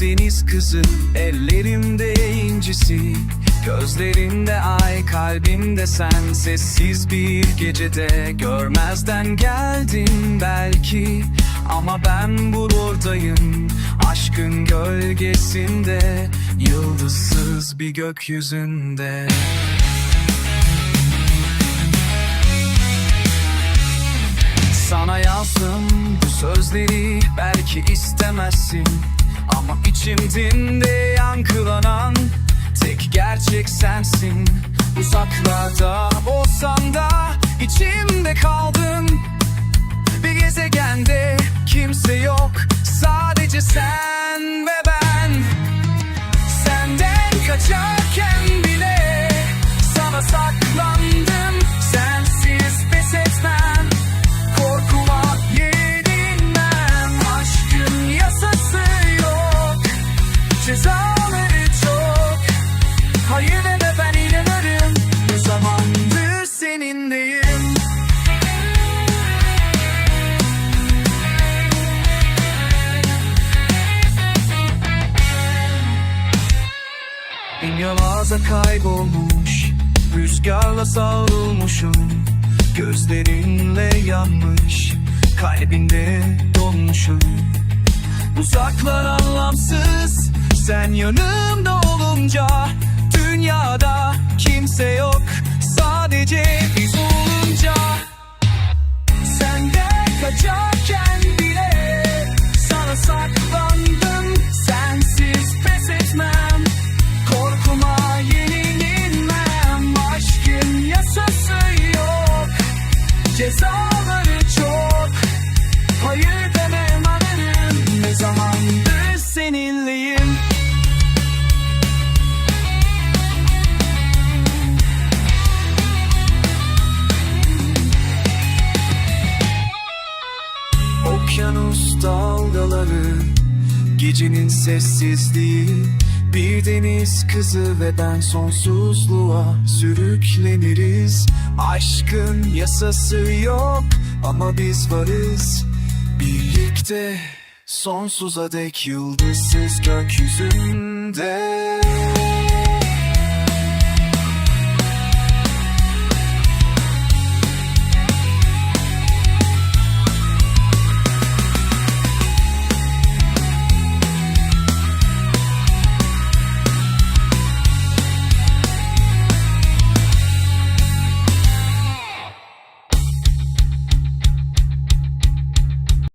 deniz kızı. Ellerimde incisi Gözlerinde ay kalbimde sen Sessiz bir gecede. Görmezden geldin belki Ama ben buradayım Aşkın gölgesinde Yıldızsız bir gökyüzünde. Sana yazdım sözleri belki istemezsin. Ama içimdinde yankılanan tek gerçek sensin. Uzaklarda olsam da içimde kaldın. Bir gezegende kimse yok sadece sen ve ben. Senden kaçarken Dünyalarda kaybolmuş Rüzgarla savrulmuşum. Gözlerinle yanmış Kalbinde donmuşum. Uzaklar anlamsız Sen yanımda olunca Dünyada kimse yok dalgaları Gecenin sessizliği Bir deniz kızı ve ben sonsuzluğa sürükleniriz Aşkın yasası yok ama biz varız. Birlikte sonsuza dek yıldızsız gökyüzünde